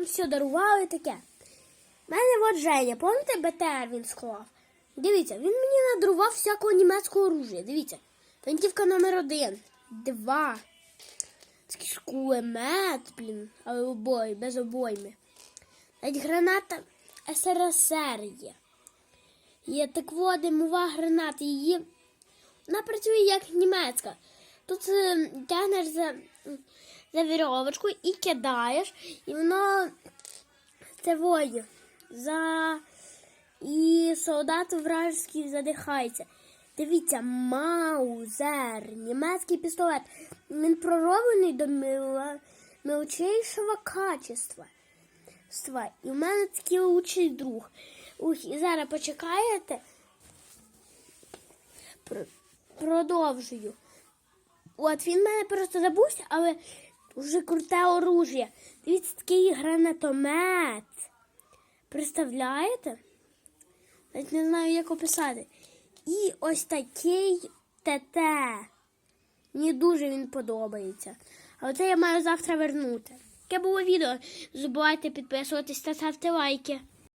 все дарували таке. У мене от Женя, пам'ятаєте, БТР він склав? Дивіться, він мені надрував всякого німецького оружия. Дивіться. Гвинтівка номер один, два. Такий кулемет, блін, але обої, без обойми. Навіть граната СРСР є. Є так от димова граната, її. Вона працює як німецька. Тут е, тягнеш за, за вірьовочку і кидаєш, і воно це воє. За... І солдат вражеський задихається. Дивіться, маузер, німецький пістолет. Він пророблений до мілчайшого качества. І в мене такий лучший друг. Ух, і зараз почекаєте. Продовжую. От він в мене просто забувся, але дуже круте оружие. Дивіться, такий гранатомет. Представляєте? Навіть не знаю, як описати. І ось такий ТТ. Мені дуже він подобається. Але це я маю завтра вернути. Таке було відео. Забувайте підписуватись та ставте лайки.